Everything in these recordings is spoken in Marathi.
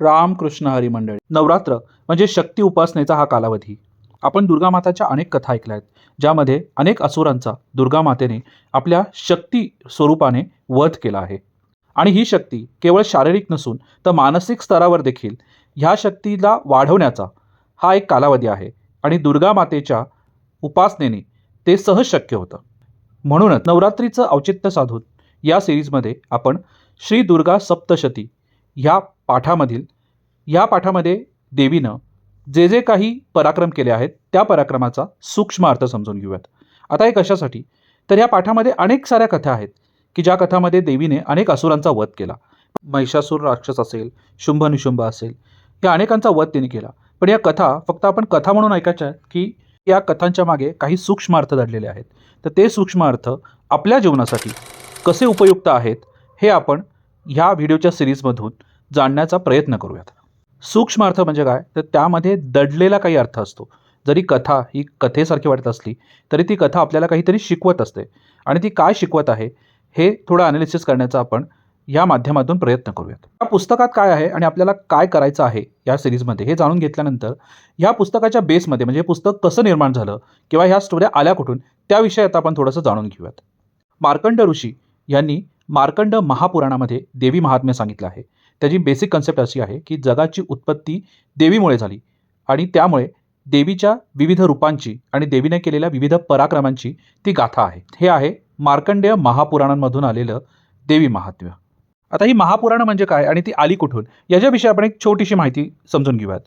रामकृष्ण हरी मंडळी. नवरात्र म्हणजे शक्ती उपासनेचा हा कालावधी. आपण दुर्गामाताच्या अनेक कथा ऐकल्या आहेत ज्यामध्ये अनेक असुरांचा दुर्गामातेने आपल्या शक्ती स्वरूपाने वध केला आहे. आणि ही शक्ती केवळ शारीरिक नसून तर मानसिक स्तरावर देखील ह्या शक्तीला वाढवण्याचा हा एक कालावधी आहे. आणि दुर्गामातेच्या उपासनेने ते सहज शक्य होतं. म्हणूनच नवरात्रीचं औचित्य साधून या सिरीजमध्ये आपण श्री दुर्गा सप्तशती ह्या पाठामधील या पाठामध्ये देवीनं जे जे काही पराक्रम केले आहेत त्या पराक्रमाचा सूक्ष्म अर्थ समजून घेऊयात. आता हे कशासाठी? तर या पाठामध्ये अनेक साऱ्या कथा आहेत की ज्या कथामध्ये देवीने अनेक असुरांचा वध केला. महिषासूर राक्षस असेल शुंभ निशुंभ असेल या अनेकांचा वध तिने केला. पण या कथा फक्त आपण कथा म्हणून ऐकायच्या आहेत की या कथांच्या मागे काही सूक्ष्म अर्थ दडलेले आहेत. तर ते सूक्ष्म अर्थ आपल्या जीवनासाठी कसे उपयुक्त आहेत हे आपण ह्या व्हिडिओच्या सिरीजमधून जाणण्याचा प्रयत्न करूयात. सूक्ष्म अर्थ म्हणजे काय? तर त्यामध्ये दडलेला काही अर्थ असतो. जरी कथा ही कथेसारखी वाटत असली तरी ती कथा आपल्याला काहीतरी शिकवत असते. आणि ती काय शिकवत आहे हे थोडं अनालिसिस करण्याचा आपण या माध्यमातून प्रयत्न करूयात. या पुस्तकात काय आहे आणि आपल्याला काय करायचं आहे या सिरीजमध्ये हे जाणून घेतल्यानंतर ह्या पुस्तकाच्या बेसमध्ये म्हणजे पुस्तक कसं निर्माण झालं किंवा ह्या स्टोऱ्या आल्या कुठून त्याविषयी आता आपण थोडंसं जाणून घेऊयात. मार्कंड ऋषी यांनी मार्कंड महापुराणामध्ये देवी महात्म्य सांगितलं आहे. त्याची बेसिक कन्सेप्ट अशी आहे की जगाची उत्पत्ती देवीमुळे झाली आणि त्यामुळे देवीच्या विविध रूपांची आणि देवीने केलेल्या विविध पराक्रमांची ती गाथा आहे. हे आहे मार्कंडेय महापुराणांमधून आलेलं देवी महात्म्य. आता ही महापुराणं म्हणजे काय आणि ती आली कुठून? याच्याविषयी आपण एक छोटीशी माहिती समजून घेऊयात.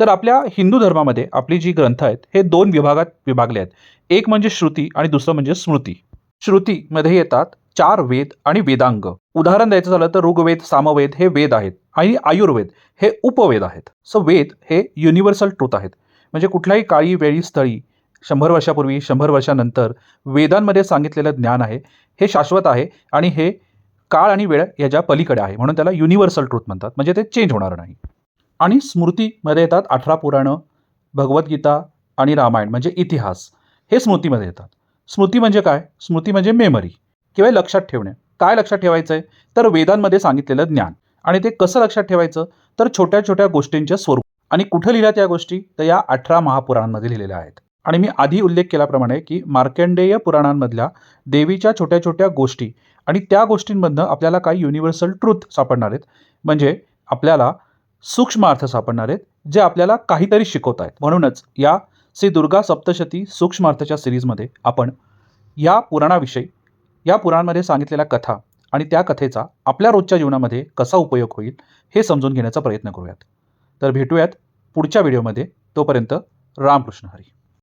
तर आपल्या हिंदू धर्मामध्ये आपली जी ग्रंथ आहेत हे दोन विभागात विभागले आहेत. एक म्हणजे श्रुती आणि दुसरं म्हणजे स्मृती. श्रुतीमध्ये येतात चार वेद आणि वेदांग. उदाहरण द्यायचं झालं तर ऋग्वेद सामवेद हे वेद आहेत आणि आयुर्वेद हे उपवेद आहेत. सो वेद हे युनिव्हर्सल ट्रूथ आहेत. म्हणजे कुठल्याही काळी वेळी स्थळी शंभर वर्षापूर्वी शंभर वर्षानंतर वेदांमध्ये सांगितलेलं ज्ञान आहे हे शाश्वत आहे आणि हे काळ आणि वेळ याच्या पलीकडे आहे. म्हणून त्याला युनिव्हर्सल ट्रूथ म्हणतात. म्हणजे ते चेंज होणार नाही. आणि स्मृतीमध्ये येतात अठरा पुराणं भगवद्गीता आणि रामायण. म्हणजे इतिहास. हे स्मृतीमध्ये येतात. स्मृती म्हणजे काय? स्मृती म्हणजे मेमरी किंवा लक्षात ठेवणे. काय लक्षात ठेवायचं आहे तर वेदांमध्ये सांगितलेलं ज्ञान. आणि ते कसं लक्षात ठेवायचं? तर छोट्या छोट्या गोष्टींच्या स्वरूप. आणि कुठं लिहिल्या त्या गोष्टी? तर या अठरा महापुराणांमध्ये लिहिलेल्या आहेत. आणि मी आधी उल्लेख केल्याप्रमाणे की मार्कंडेय पुराणांमधल्या देवीच्या छोट्या छोट्या गोष्टी आणि त्या गोष्टींमधनं आपल्याला काही युनिव्हर्सल ट्रूथ सापडणार आहेत. म्हणजे आपल्याला सूक्ष्म अर्थ सापडणार आहेत जे आपल्याला काहीतरी शिकवत आहेत. म्हणूनच या श्री दुर्गा सप्तशती सूक्ष्मार्थाच्या सिरीजमध्ये आपण या पुराणाविषयी या पुराणामध्ये सांगितलेल्या कथा आणि त्या कथेचा आपल्या रोजच्या जीवनामध्ये कसा उपयोग होईल हे समजून घेण्याचा प्रयत्न करूयात. तर भेटूयात पुढच्या व्हिडिओमध्ये. तोपर्यंत रामकृष्ण हरी.